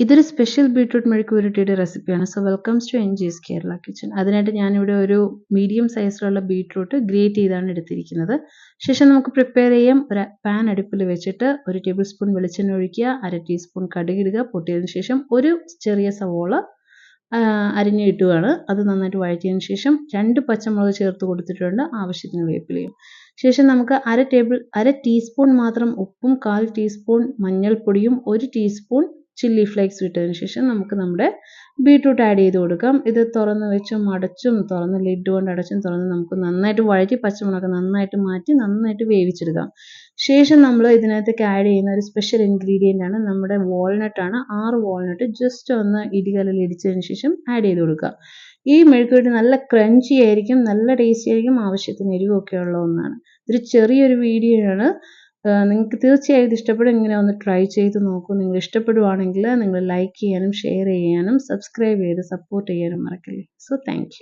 ഇതൊരു special beetroot മെഴുക്ക് പുരട്ടിയുടെ റെസിപ്പിയാണ് so welcomes to N G's Kerala kitchen അതിനായിട്ട് ഞാനിവിടെ ഒരു മീഡിയം സൈസിലുള്ള ബീട്രൂട്ട് ഗ്രേറ്റ് ചെയ്താണ് എടുത്തിരിക്കുന്നത്. ശേഷം നമുക്ക് പ്രിപ്പയർ ചെയ്യാം. ഒരു പാൻ അടുപ്പിൽ വെച്ചിട്ട് ഒരു ടേബിൾ സ്പൂൺ വെളിച്ചെണ്ണ ഒഴിക്കുക അര ടീസ്പൂൺ കടുകിടുക പൊട്ടിയതിന് ശേഷം ഒരു ചെറിയ സവോള അരിഞ്ഞ് അത് നന്നായിട്ട് വഴറ്റിയതിന് ശേഷം രണ്ട് പച്ചമുളക് ചേർത്ത് കൊടുത്തിട്ടുണ്ട്. ആവശ്യത്തിന് വേപ്പിലയും. ശേഷം നമുക്ക് അര ടേബിൾ അര ടീസ്പൂൺ മാത്രം ഉപ്പും കാൽ ടീസ്പൂൺ മഞ്ഞൾപ്പൊടിയും ഒരു ടീസ്പൂൺ ചില്ലി ഫ്ലേക്സ് ഇട്ടതിന് ശേഷം നമുക്ക് നമ്മുടെ ബീട്രൂട്ട് ആഡ് ചെയ്ത് കൊടുക്കാം. ഇത് തുറന്ന് വെച്ചും അടച്ചും തുറന്ന് ലിഡ് കൊണ്ട് അടച്ചും തുറന്ന് നമുക്ക് നന്നായിട്ട് വഴറ്റി പച്ചമുളക് നന്നായിട്ട് മാറ്റി നന്നായിട്ട് വേവിച്ചെടുക്കാം. ശേഷം നമ്മൾ ഇതിനകത്തേക്ക് ആഡ് ചെയ്യുന്ന ഒരു സ്പെഷ്യൽ ഇൻഗ്രീഡിയന്റ് ആണ് നമ്മുടെ വാൾനട്ട് ആണ്. ആറ് വാൾനട്ട് ജസ്റ്റ് ഒന്ന് ഇടികലിൽ ഇടിച്ചതിന് ശേഷം ആഡ് ചെയ്ത് കൊടുക്കുക. ഈ മെഴുക്കുപുരട്ടി നല്ല ക്രഞ്ചി ആയിരിക്കും നല്ല ടേസ്റ്റി ആയിരിക്കും ആവശ്യത്തിന് എരിവൊക്കെ ഉള്ള ഒന്നാണ്. ഇതൊരു ചെറിയൊരു വീഡിയോ ആണ്. നിങ്ങൾക്ക് തീർച്ചയായും ഇത് ഇഷ്ടപ്പെടും ഇങ്ങനെ ഒന്ന് ട്രൈ ചെയ്ത് നോക്കൂ. നിങ്ങൾ ഇഷ്ടപ്പെടുവാണെങ്കിൽ നിങ്ങൾ ലൈക്ക് ചെയ്യാനും ഷെയർ ചെയ്യാനും സബ്സ്ക്രൈബ് ചെയ്ത് സപ്പോർട്ട് ചെയ്യാനും മറക്കല്ലേ. So thank